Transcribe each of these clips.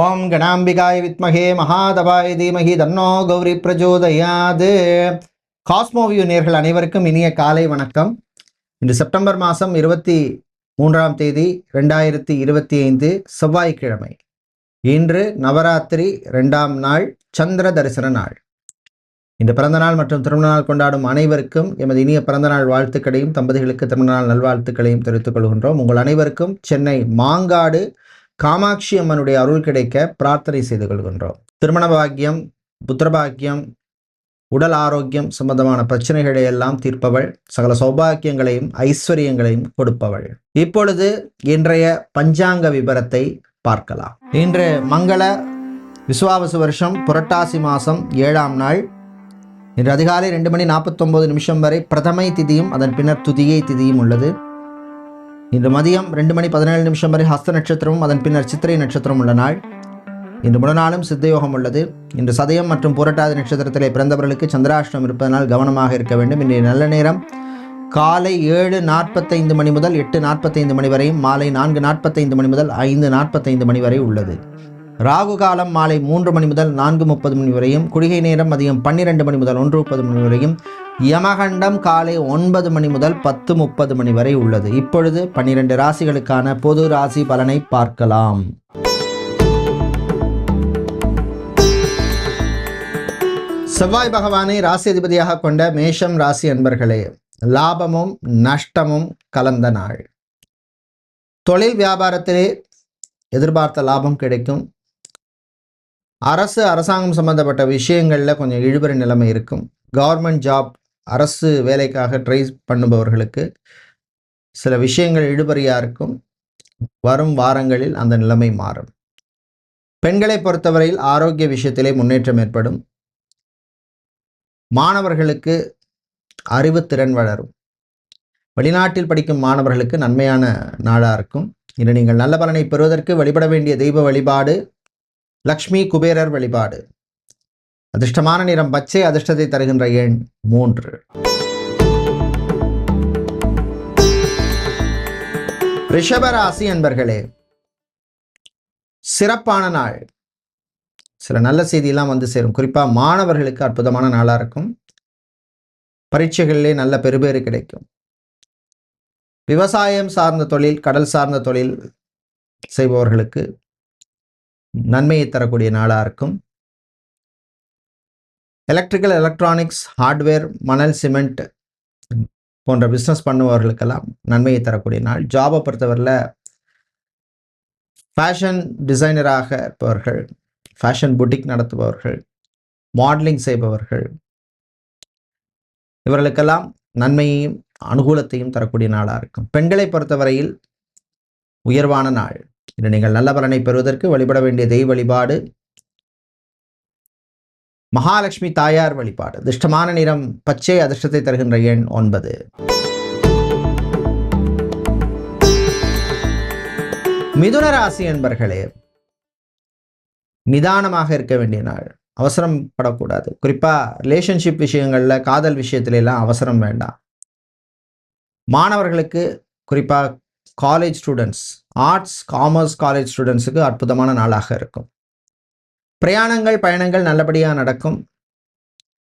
ஓம் கணாம்பிகாய் வித்மகே மகாதபாய தீமகி தன்னோ கௌரி பிரஜோதயாது. காஸ்மோவியூ நேர்கள் அனைவருக்கும் இனிய காலை வணக்கம். இன்று செப்டம்பர் மாதம் இருபத்தி மூன்றாம் தேதி ரெண்டாயிரத்தி இருபத்தி ஐந்து செவ்வாய்க்கிழமை. இன்று நவராத்திரி ரெண்டாம் நாள் சந்திர தரிசன நாள். இந்த பிறந்தநாள் மற்றும் திருமண நாள் கொண்டாடும் அனைவருக்கும் எமது இனிய பிறந்தநாள் வாழ்த்துக்களையும் தம்பதிகளுக்கு திருமண நாள் நல்வாழ்த்துக்களையும் தெரிவித்துக் கொள்கின்றோம். உங்கள் அனைவருக்கும் சென்னை மாங்காடு காமாட்சி அம்மனுடைய அருள் கிடைக்க பிரார்த்தனை செய்து கொள்கின்றோம். திருமண பாக்கியம் புத்திரபாக்கியம் உடல் ஆரோக்கியம் சம்பந்தமான பிரச்சனைகளை எல்லாம் தீர்ப்பவள். சகல சௌபாக்கியங்களையும் ஐஸ்வர்யங்களையும் கொடுப்பவள். இப்பொழுது இன்றைய பஞ்சாங்க விபரத்தை பார்க்கலாம். இன்று மங்கள விசுவாவசு வருஷம் புரட்டாசி மாதம் ஏழாம் நாள். இன்று அதிகாலை ரெண்டு மணி நாற்பத்தொம்போது நிமிஷம் வரை பிரதமை திதியும் அதன் பின்னர் துதியை திதியும் உள்ளது. இன்று மதியம் ரெண்டு மணி பதினேழு நிமிஷம் வரை ஹஸ்த நட்சத்திரமும் அதன் பின்னர் சித்திரை நட்சத்திரம் உள்ள நாள். இன்று முழுநாளும் சித்தயோகம் உள்ளது. இன்று சதயம் மற்றும் புரட்டாதி நட்சத்திரத்திலே பிறந்தவர்களுக்கு சந்திராஷ்டம் இருப்பதனால் கவனமாக இருக்க வேண்டும். இன்றைய நல்ல நேரம் காலை ஏழு நாற்பத்தைந்து மணி முதல் எட்டு நாற்பத்தைந்து மணி வரையும் மாலை நான்கு நாற்பத்தைந்து மணி முதல் ஐந்து நாற்பத்தைந்து மணி வரை உள்ளது. ராகு காலம் மாலை மூன்று மணி முதல் நான்கு முப்பது மணி வரையும் குடிகை நேரம் மதியம் பன்னிரெண்டு மணி முதல் ஒன்று முப்பது மணி வரையும் யமகண்டம் காலை ஒன்பது மணி முதல் பத்து முப்பது மணி வரை உள்ளது. இப்பொழுது பன்னிரண்டு ராசிகளுக்கான பொது ராசி பலனை பார்க்கலாம். செவ்வாய் பகவானை ராசி அதிபதியாக கொண்ட மேஷம் ராசி அன்பர்களே லாபமும் நஷ்டமும் கலந்த நாள். தொழில் வியாபாரத்திலே எதிர்பார்த்த லாபம் கிடைக்கும். அரசு அரசாங்கம் சம்மந்தப்பட்ட விஷயங்களில் கொஞ்சம் இழுபறி நிலைமை இருக்கும். கவர்மெண்ட் ஜாப் அரசு வேலைக்காக ட்ரை பண்ணுபவர்களுக்கு சில விஷயங்கள் இழுபறியாக இருக்கும். வரும் வாரங்களில் அந்த நிலைமை மாறும். பெண்களை பொறுத்தவரையில் ஆரோக்கிய விஷயத்திலே முன்னேற்றம் ஏற்படும். மாணவர்களுக்கு அறிவுத்திறன் வளரும். வெளிநாட்டில் படிக்கும் மாணவர்களுக்கு நன்மையான நாளாக இருக்கும். இன்று நீங்கள் நல்ல பலனை பெறுவதற்கு வழிபட வேண்டிய தெய்வ வழிபாடு லக்ஷ்மி குபேரர் வழிபாடு. அதிர்ஷ்டமான நிறம் பச்சை அதிர்ஷ்டத்தை தருகின்ற எண் மூன்று. ரிஷபராசி அன்பர்களே சிறப்பான நாள். சில நல்ல செய்தியெல்லாம் வந்து சேரும். குறிப்பாக மாணவர்களுக்கு அற்புதமான நாளாக இருக்கும். பரீட்சைகளிலே நல்ல பெறுபேறு கிடைக்கும். விவசாயம் சார்ந்த தொழில் கடல் சார்ந்த தொழில் செய்பவர்களுக்கு நன்மையை தரக்கூடிய நாளாக இருக்கும். எலக்ட்ரிக்கல் எலக்ட்ரானிக்ஸ் ஹார்ட்வேர் மணல் சிமெண்ட் போன்ற பிஸ்னஸ் பண்ணுபவர்களுக்கெல்லாம் நன்மையை தரக்கூடிய நாள். ஜாபை பொறுத்தவரையில் ஃபேஷன் டிசைனராக இருப்பவர்கள் ஃபேஷன் புட்டிக் நடத்துபவர்கள் மாடலிங் செய்பவர்கள் இவர்களுக்கெல்லாம் நன்மையையும் அனுகூலத்தையும் தரக்கூடிய நாளாக இருக்கும். பெண்களை பொறுத்தவரையில் உயர்வான நாள். இன்று நீங்கள் நல்ல பலனை பெறுவதற்கு வழிபட வேண்டிய தெய்வ வழிபாடு மகாலட்சுமி தாயார் வழிபாடு. அதிர்ஷ்டமான நிறம் பச்சை அதிர்ஷ்டத்தை தருகின்ற எண் ஒன்பது. மிதுன ராசி என்பர்களே நிதானமாக இருக்க வேண்டிய நாள். அவசரம் படக்கூடாது. குறிப்பாக ரிலேஷன்ஷிப் விஷயங்களில் காதல் விஷயத்துல எல்லாம் அவசரம் வேண்டாம். மாணவர்களுக்கு குறிப்பாக college students arts commerce college ஸ்டூடெண்ட்ஸுக்கு அற்புதமான நாளாக இருக்கும். பிரயாணங்கள் பயணங்கள் நல்லபடியாக நடக்கும்.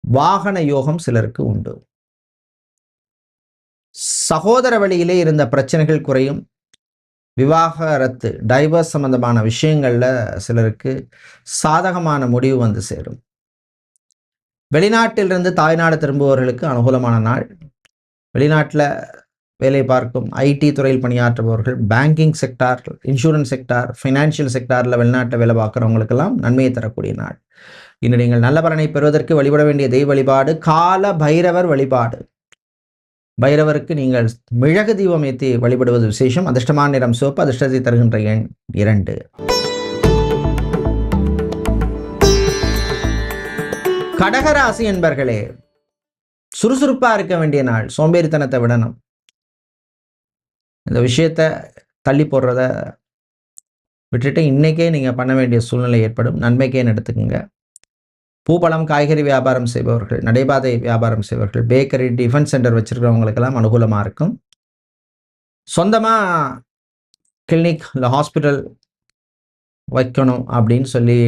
வாகன யோகம் சிலருக்கு உண்டு. சகோதர வழியிலே இருந்த பிரச்சனைகள் குறையும். விவாகரத்து டைவர்ஸ் சம்பந்தமான விஷயங்களில் சிலருக்கு சாதகமான முடிவு வந்து சேரும். வெளிநாட்டிலிருந்து தாய்நாடு திரும்புபவர்களுக்கு அனுகூலமான நாள். வெளிநாட்டில் வேலை பார்க்கும் ஐடி துறையில் பணியாற்றுபவர்கள் banking sector insurance sector financial செக்டாரில் வெளிநாட்டில் வேலை பார்க்குறவங்களுக்கெல்லாம் நன்மையை தரக்கூடிய நாள். இன்று நீங்கள் நல்ல பலனை பெறுவதற்கு வழிபட வேண்டிய தெய்வ வழிபாடு கால பைரவர் வழிபாடு. பைரவருக்கு நீங்கள் மிளகு தீபம் ஏற்றி வழிபடுவது விசேஷம். அதிர்ஷ்டமான நிறம் சோப்பு அதிர்ஷ்டத்தை தருகின்ற எண் இரண்டு. கடகராசி என்பர்களே சுறுசுறுப்பாக இருக்க வேண்டிய நாள் சோம்பேறித்தனத்தை விடணும். இந்த விஷயத்த தள்ளி போடுறத விட்டுட்டு இன்றைக்கே நீங்கள் பண்ண வேண்டிய சூழ்நிலை ஏற்படும். நன்மைக்கேன்னு எடுத்துக்கோங்க. பூப்பழம் காய்கறி வியாபாரம் செய்பவர்கள் நடைபாதை வியாபாரம் செய்பவர்கள் பேக்கரி டிஃபென்ஸ் சென்டர் வச்சுருக்கிறவங்களுக்கெல்லாம் அனுகூலமாக இருக்கும். சொந்தமாக கிளினிக் இல்லை ஹாஸ்பிட்டல் வைக்கணும் அப்படின்னு சொல்லி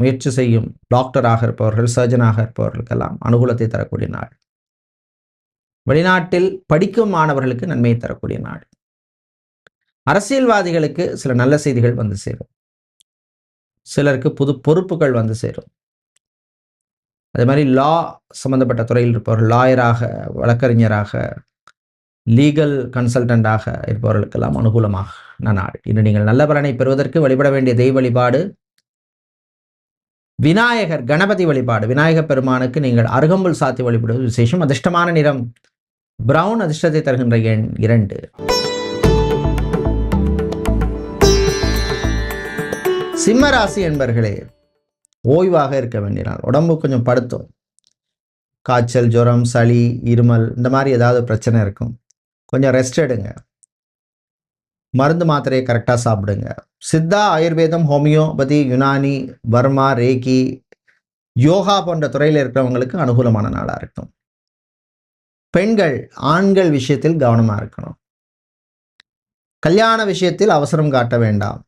முயற்சி செய்யும் டாக்டராக இருப்பவர்கள் சர்ஜனாக இருப்பவர்களுக்கெல்லாம் அனுகூலத்தை தரக்கூடிய நாள். வெளிநாட்டில் படிக்கும் மாணவர்களுக்கு நன்மையை தரக்கூடிய நாள். அரசியல்வாதிகளுக்கு சில நல்ல செய்திகள் வந்து சேரும். சிலருக்கு புது பொறுப்புகள் வந்து சேரும். அதே மாதிரி லா சம்பந்தப்பட்ட துறையில் இருப்பவர்கள் லாயராக வழக்கறிஞராக லீகல் கன்சல்டண்டாக இருப்பவர்களுக்கெல்லாம் அனுகூலமாக நாள் இன்று நீங்கள் நல்ல பலனை பெறுவதற்கு வழிபட வேண்டிய தெய்வ வழிபாடு விநாயகர் கணபதி வழிபாடு. விநாயகர் பெருமானுக்கு நீங்கள் அருகம்புல் சாத்தி வழிபடுவது விசேஷம். அதிர்ஷ்டமான நிறம் பிரவுன் அதிர்ஷ்டத்தை தருகின்ற எண் இரண்டு. சிம்ம ராசி என்பர்களே ஓய்வாக இருக்க வேண்டிய நாள். உடம்பு கொஞ்சம் படுத்தும். காய்ச்சல் ஜுரம் சளி இருமல் இந்த மாதிரி ஏதாவது பிரச்சனை இருக்கும். கொஞ்சம் ரெஸ்ட் எடுங்க. மருந்து மாத்திரையை கரெக்டாக சாப்பிடுங்க. சித்தா ஆயுர்வேதம் homeopathy Unani pharma reiki yoga போன்ற துறையில் இருக்கிறவங்களுக்கு அனுகூலமான நாளாக இருக்கும் பெண்கள் ஆண்கள் விஷயத்தில் கவனமாக இருக்கணும். கல்யாண விஷயத்தில் அவசரம் காட்ட வேண்டாம்.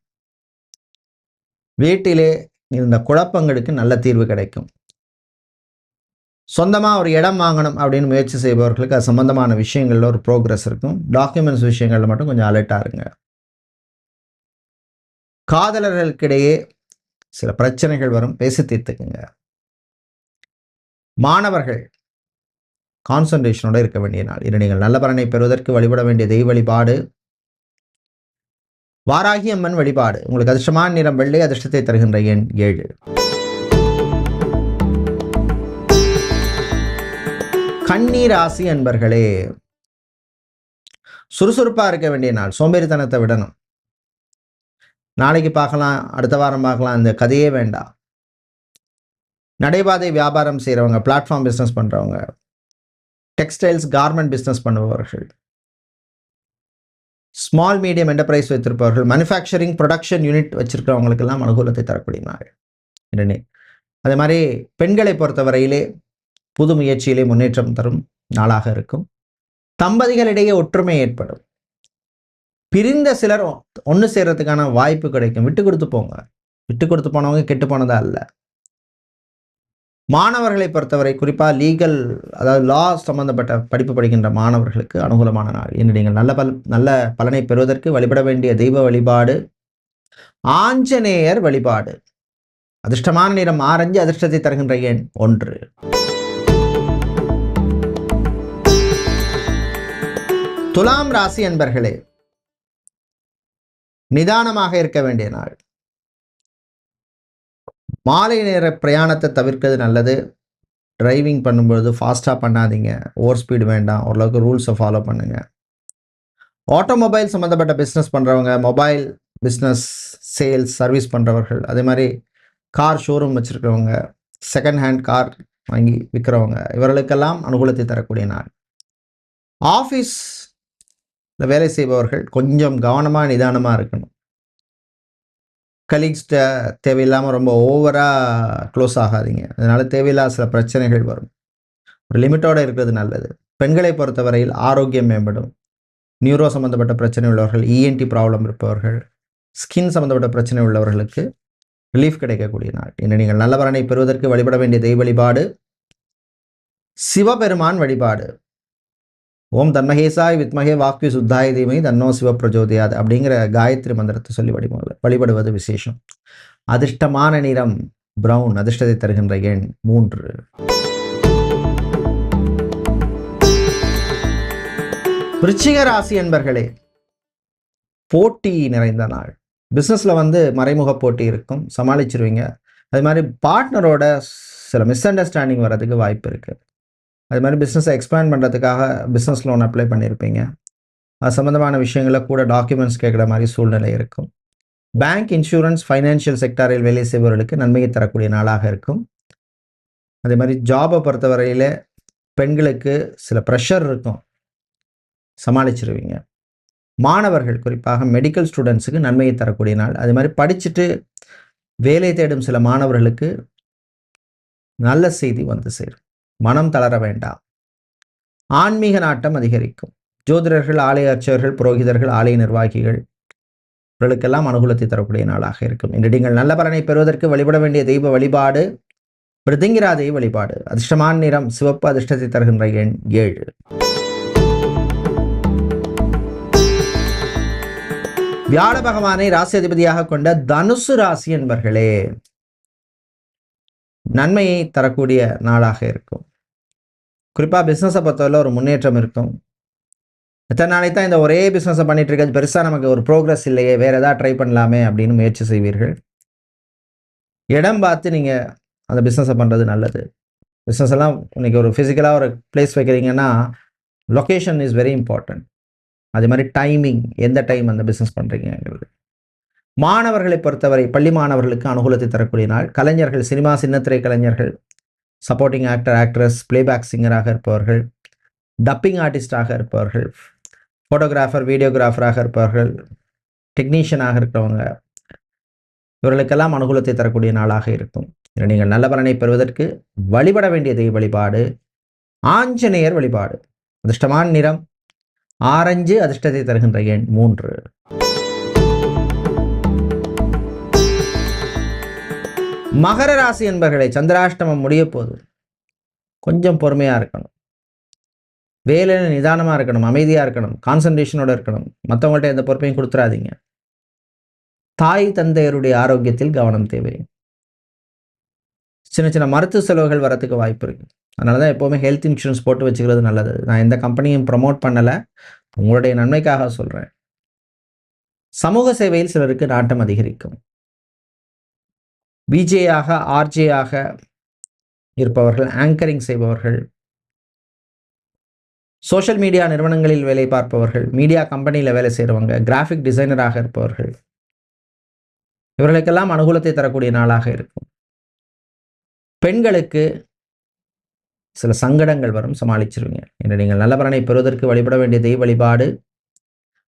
வீட்டிலே இருந்த குழப்பங்களுக்கு நல்ல தீர்வு கிடைக்கும். சொந்தமாக ஒரு இடம் வாங்கணும் அப்படின்னு முயற்சி செய்பவர்களுக்கு அது சம்மந்தமான விஷயங்களில் ஒரு ப்ரோக்ரஸ் இருக்கும். டாக்குமெண்ட்ஸ் விஷயங்களில் மட்டும் கொஞ்சம் அலர்ட்டாக இருங்க. காதலர்களுக்கிடையே சில பிரச்சனைகள் வரும். பேசி தீர்த்துக்குங்க. மாணவர்கள் கான்சன்ட்ரேஷனோடு இருக்க வேண்டிய நாள். இது நீங்கள் நல்ல பலனை பெறுவதற்கு வழிபட வேண்டிய தெய்வ வழிபாடு வாராகி அம்மன் வழிபாடு. உங்களுக்கு அதிர்ஷ்டமான நிறம் வெள்ளை அதிர்ஷ்டத்தை தருகின்ற எண் ஏழு. கண்ணீர் ராசி அன்பர்களே சுறுசுறுப்பாக இருக்க வேண்டிய நாள் சோம்பேறித்தனத்தை விடணும். நாளைக்கு பார்க்கலாம் அடுத்த வாரம் பார்க்கலாம் இந்த கதையே வேண்டாம். நடைபாதை வியாபாரம் செய்கிறவங்க பிளாட்ஃபார்ம் பிஸ்னஸ் பண்ணுறவங்க டெக்ஸ்டைல்ஸ் கார்மெண்ட் பிஸ்னஸ் பண்ணுபவர்கள் ஸ்மால் மீடியம் என்டர்பிரைஸ் வைத்திருப்பவர்கள் மேனுஃபேக்சரிங் ப்ரொடக்ஷன் யூனிட் வச்சிருக்கிறவங்களுக்கெல்லாம் அனுகூலத்தை தரக்கூடிய நாள் இரண்டே அதே மாதிரி பெண்களை பொறுத்தவரையிலே புது முயற்சியிலே முன்னேற்றம் தரும் நாளாக இருக்கும். தம்பதிகளிடையே ஒற்றுமை ஏற்படும். பிரிந்த சிலர் ஒன்று சேர்றதுக்கான வாய்ப்பு கிடைக்கும். விட்டு கொடுத்து போங்க. விட்டு கொடுத்து போனவங்க கெட்டு போனதா அல்ல. மாணவர்களை பொறுத்தவரை குறிப்பாக லீகல் அதாவது லா சம்பந்தப்பட்ட படிப்பு படிக்கின்ற மாணவர்களுக்கு அனுகூலமான நாள். என்று நீங்கள் நல்ல பல் நல்ல பலனை பெறுவதற்கு வழிபட வேண்டிய தெய்வ வழிபாடு ஆஞ்சநேயர் வழிபாடு. அதிர்ஷ்டமான நிறம் ஆரஞ்சு அதிர்ஷ்டத்தை தருகின்ற எண் ஒன்று. துலாம் ராசி என்பர்களே நிதானமாக இருக்க வேண்டிய நாள். மாலை நேர பிரயாணத்தை தவிர்க்கிறது நல்லது. டிரைவிங் பண்ணும்பொழுது ஃபாஸ்ட்டாக பண்ணாதீங்க. ஓவர் ஸ்பீடு வேண்டாம். ஓரளவுக்கு ரூல்ஸை ஃபாலோ பண்ணுங்கள் ஆட்டோமொபைல் சம்மந்தப்பட்ட பிஸ்னஸ் பண்ணுறவங்க மொபைல் பிஸ்னஸ் சேல்ஸ் சர்வீஸ் பண்ணுறவர்கள் அதே மாதிரி கார் ஷோரூம் வச்சுருக்கிறவங்க செகண்ட் ஹேண்ட் கார் வாங்கி விற்கிறவங்க இவர்களுக்கெல்லாம் அனுகூலத்தை தரக்கூடிய நாள். ஆஃபீஸ் வேலை செய்பவர்கள் கொஞ்சம் கவனமாக நிதானமாக இருக்கணும். கலீக்ஸ்ட தேவையில்லாமல் ரொம்ப ஓவராக க்ளோஸ் ஆகாதீங்க. அதனால் தேவையில்லாத சில பிரச்சனைகள் வரும். ஒரு லிமிட்டோடு இருக்கிறது நல்லது. பெண்களை பொறுத்தவரையில் ஆரோக்கியம் மேம்படும். நியூரோ சம்மந்தப்பட்ட பிரச்சனை உள்ளவர்கள் இஎன்டி ப்ராப்ளம் இருப்பவர்கள் ஸ்கின் சம்மந்தப்பட்ட பிரச்சனை உள்ளவர்களுக்கு ரிலீஃப் கிடைக்கக்கூடிய நாள். இன்று நீங்கள் நல்லவரனை பெறுவதற்கு வழிபட வேண்டிய தெய்வ வழிபாடு சிவபெருமான் வழிபாடு. ஓம் தன்மகேசாய் வித்மகே வாக்கு சுத்தாய தீமை தன்னோ சிவ பிரஜோதியாது அப்படிங்கிற காயத்ரி மந்திரத்தை சொல்லி வழிபாடு வழிபடுவது விசேஷம். அதிர்ஷ்டமான நிறம் பிரவுன் அதிர்ஷ்டத்தை தருகின்ற எண் மூன்று. விருச்சிக ராசி என்பர்களே போட்டி நிறைந்த நாள். பிஸ்னஸில் வந்து மறைமுக போட்டி இருக்கும் சமாளிச்சிருவீங்க. அது மாதிரி பார்ட்னரோட சில மிஸ் அண்டர்ஸ்டாண்டிங் வர்றதுக்கு வாய்ப்பு இருக்குது அது மாதிரி பிஸ்னஸை எக்ஸ்பேண்ட் பண்ணுறதுக்காக பிஸ்னஸ் லோன் அப்ளை பண்ணியிருப்பீங்க அது சம்மந்தமான விஷயங்களை கூட டாக்குமெண்ட்ஸ் கேட்குற மாதிரி சூழ்நிலை இருக்கும். பேங்க் இன்சூரன்ஸ் ஃபைனான்ஷியல் செக்டாரில் வேலை செய்பவர்களுக்கு நன்மையை தரக்கூடிய நாளாக இருக்கும். அதே மாதிரி ஜாபை பொறுத்தவரையில் பெண்களுக்கு சில ப்ரெஷர் இருக்கும். சமாளிச்சிருவீங்க. மாணவர்கள் குறிப்பாக மெடிக்கல் ஸ்டூடெண்ட்ஸுக்கு நன்மையை தரக்கூடிய நாள். அதே மாதிரி படிச்சுட்டு வேலை தேடும் சில மாணவர்களுக்கு நல்ல செய்தி வந்து சேரும். மனம் தளர வேண்டாம். ஆன்மீக நாட்டம் அதிகரிக்கும். ஜோதிடர்கள் ஆலய அர்ச்சகர்கள் புரோகிதர்கள் ஆலய நிர்வாகிகள் இவர்களுக்கெல்லாம் அனுகூலத்தை தரக்கூடிய நாளாக இருக்கும். இன்று நீங்கள் நல்ல பலனை பெறுவதற்கு வழிபட வேண்டிய தெய்வ வழிபாடு பிரதிங்கிரா தெய்வ வழிபாடு அதிர்ஷ்டமான நிறம் சிவப்பு அதிர்ஷ்டத்தை தருகின்ற எண் ஏழு. வியாழ பகவானை ராசி அதிபதியாக கொண்ட தனுசு ராசி என்பர்களே நன்மையை தரக்கூடிய நாளாக இருக்கும். குறிப்பாக பிஸ்னஸை பொறுத்தவரை ஒரு முன்னேற்றம் இருக்கும். எத்தனை நாளைக்கு தான் இந்த ஒரே பிஸ்னஸை பண்ணிட்டு இருக்கிறது. பெருசாக நமக்கு ஒரு ப்ரோக்ரஸ் இல்லையே. வேறு எதாவது ட்ரை பண்ணலாமே அப்படின்னு முயற்சி செய்வீர்கள். இடம் பார்த்து நீங்கள் அந்த பிஸ்னஸை பண்ணுறது நல்லது. பிஸ்னஸ் எல்லாம் இன்னைக்கு ஒரு ஃபிசிக்கலாக ஒரு பிளேஸ் வைக்கிறீங்கன்னா லொக்கேஷன் இஸ் வெரி இம்பார்ட்டன்ட் அதே மாதிரி டைமிங் எந்த டைம் அந்த பிஸ்னஸ் பண்ணுறீங்கிறது மாணவர்களை பொறுத்தவரை பள்ளி மாணவர்களுக்கு அனுகூலத்தை தரக்கூடிய நாள். கலைஞர்கள் சினிமா சின்னத்திரை கலைஞர்கள் சப்போர்ட்டிங் ஆக்டர் ஆக்ட்ரஸ் பிளேபேக் சிங்கராக இருப்பவர்கள் டப்பிங் ஆர்டிஸ்டாக இருப்பவர்கள் ஃபோட்டோகிராஃபர் வீடியோகிராஃபராக இருப்பவர்கள் டெக்னீஷியனாக இருக்கிறவங்க இவர்களுக்கெல்லாம் அனுகூலத்தை தரக்கூடிய நாளாக இருக்கும். இதில் நீங்கள் நல்ல பலனை பெறுவதற்கு வழிபட வேண்டிய தெய்வ வழிபாடு ஆஞ்சநேயர் வழிபாடு. அதிர்ஷ்டமான நிறம் ஆரஞ்சு அதிர்ஷ்டத்தை தருகின்ற எண் மூன்று. மகர ராசி என்பர்களை சந்திராஷ்டமம் முடிய போது கொஞ்சம் பொறுமையாக இருக்கணும். வேலையில் நிதானமாக இருக்கணும் அமைதியாக இருக்கணும் கான்சன்ட்ரேஷனோடு இருக்கணும். மற்றவங்கள்ட்ட எந்த பொறுப்பையும் கொடுத்துறாதீங்க. தாய் தந்தையருடைய ஆரோக்கியத்தில் கவனம் தேவை. சின்ன சின்ன மருத்துவ செலவுகள் வரத்துக்கு வாய்ப்பு இருக்கு. அதனால தான் எப்போவுமே ஹெல்த் இன்சூரன்ஸ் போட்டு வச்சுக்கிறது நல்லது. நான் எந்த கம்பெனியும் ப்ரமோட் பண்ணலை. உங்களுடைய நன்மைக்காக சொல்கிறேன் சமூக சேவையில் சிலருக்கு நாட்டம் அதிகரிக்கும். பிஜேயாக ஆர்ஜேயாக இருப்பவர்கள் ஆங்கரிங் செய்பவர்கள். சோஷியல் மீடியா நிறுவனங்களில் வேலை பார்ப்பவர்கள் மீடியா கம்பெனியில் வேலை செய்கிறவங்க கிராஃபிக் டிசைனராக இருப்பவர்கள். இவர்களுக்கெல்லாம் அனுகூலத்தை தரக்கூடிய நாளாக இருக்கும். பெண்களுக்கு சில சங்கடங்கள் வரும் சமாளிச்சிருவீங்க. என்று நீங்கள் நல்ல பலனை பெறுவதற்கு வழிபட வேண்டிய தெய்வ வழிபாடு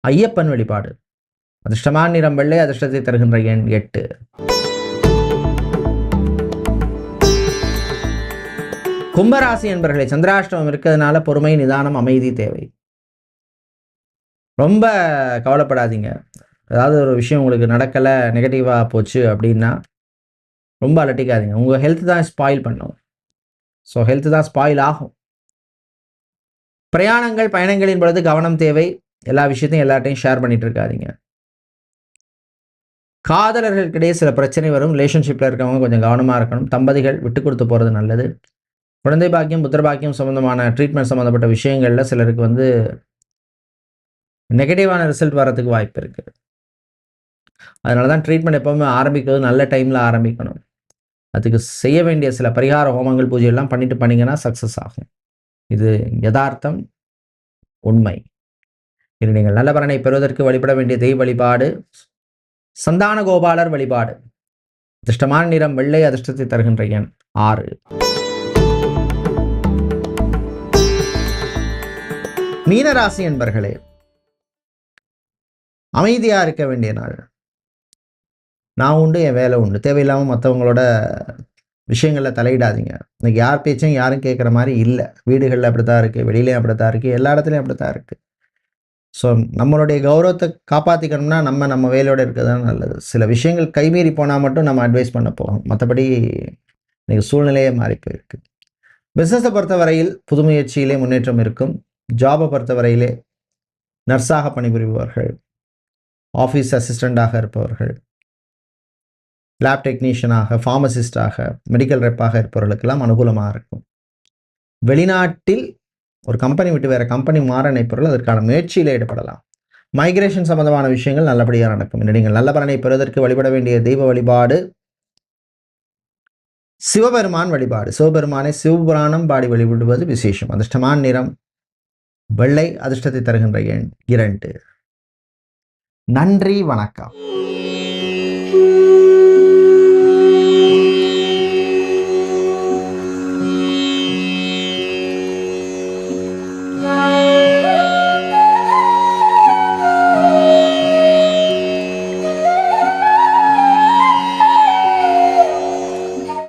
ஐயப்பன் வழிபாடு. அதிர்ஷ்டமான நிறம் வெள்ளை அதிர்ஷ்டத்தை தருகின்ற எண் எட்டு. கும்பராசி என்பர்களை சந்திராஷ்டமம் இருக்கிறதுனால பொறுமை நிதானம் அமைதி தேவை. ரொம்ப கவலைப்படாதீங்க. ஏதாவது ஒரு விஷயம் உங்களுக்கு நடக்கலை நெகட்டிவாக போச்சு அப்படின்னா ரொம்ப அலட்டிக்காதீங்க. உங்கள் ஹெல்த் தான் ஸ்பாயில் பண்ணும். ஸோ ஹெல்த் தான் ஸ்பாயில் ஆகும். பிரயாணங்கள் பயணங்களின் பொழுது கவனம் தேவை. எல்லா விஷயத்தையும் எல்லார்ட்டையும் ஷேர் பண்ணிட்டு இருக்காதீங்க. காதலர்களுக்கிடையே சில பிரச்சனை வரும். ரிலேஷன்ஷிப்பில் இருக்கவங்க கொஞ்சம் கவனமாக இருக்கணும். தம்பதிகள் விட்டு கொடுத்து போகிறது நல்லது. குழந்தை பாக்கியம் புத்திர பாக்கியம் சம்மந்தமான ட்ரீட்மெண்ட் சம்மந்தப்பட்ட விஷயங்களில் சிலருக்கு வந்து நெகட்டிவான ரிசல்ட் வரதுக்கு வாய்ப்பு இருக்குது அதனால தான் ட்ரீட்மெண்ட் எப்போவுமே ஆரம்பிக்கிறது நல்ல டைமில் ஆரம்பிக்கணும். அதுக்கு செய்ய வேண்டிய சில பரிகார ஹோமங்கள் பூஜை எல்லாம் பண்ணிட்டு பண்ணிங்கன்னா சக்ஸஸ் ஆகும். இது யதார்த்தம் உண்மை. இது நீங்கள் நல்ல பலனை பெறுவதற்கு வழிபட வேண்டிய தெய்வ வழிபாடு சந்தான கோபாலர் வழிபாடு. அதிர்ஷ்டமான நிறம் வெள்ளை அதிர்ஷ்டத்தை தருகின்ற எண் ஆறு. மீனராசி என்பர்களே அமைதியாக இருக்க வேண்டிய நாள். நான் உண்டு என் வேலை உண்டு. தேவையில்லாமல் மற்றவங்களோட விஷயங்களில் தலையிடாதீங்க. இன்னைக்கு யார் பேச்சும் யாரும் கேட்குற மாதிரி இல்லை. வீடுகளில் அப்படி தான் இருக்குது வெளியிலையும் அப்படி தான் இருக்குது எல்லா இடத்துலையும் அப்படி தான் இருக்குது ஸோ நம்மளுடைய கௌரவத்தை காப்பாற்றிக்கணும்னா நம்ம நம்ம வேலையோடு இருக்கிறது தான் நல்லது. சில விஷயங்கள் கைமீறி போனால் மட்டும் நம்ம அட்வைஸ் பண்ண போகும் மற்றபடி இன்றைக்கி சூழ்நிலையே மாறி போயிருக்கு. பிஸ்னஸை பொறுத்த வரையில் புது முயற்சியிலே முன்னேற்றம் இருக்கும். ஜாபை பொறுத்தவரையிலே நர்ஸாக பணிபுரிபவர்கள் ஆஃபீஸ் அசிஸ்டண்ட்டாக இருப்பவர்கள் லேப் டெக்னீஷியனாக ஃபார்மசிஸ்டாக மெடிக்கல் ரெப்பாக இருப்பவர்களுக்கெல்லாம் அனுகூலமாக இருக்கும். வெளிநாட்டில் ஒரு கம்பெனி விட்டு வேறு கம்பெனி மாற நினைப்பவர்கள் அதற்கான முயற்சியில் ஈடுபடலாம். மைக்ரேஷன் சம்பந்தமான விஷயங்கள் நல்லபடியாக நடக்கும். நீங்கள் நல்ல பலனை பெறுவதற்கு வழிபட வேண்டிய தெய்வ வழிபாடு சிவபெருமான் வழிபாடு. சிவபெருமானை சிவபுராணம் பாடி வழிபடுவது விசேஷம். அதிர்ஷ்டமான நிறம் வெள்ளை அதிர்ஷ்டத்தை தருகின்ற எண் இரண்டு. நன்றி வணக்கம்.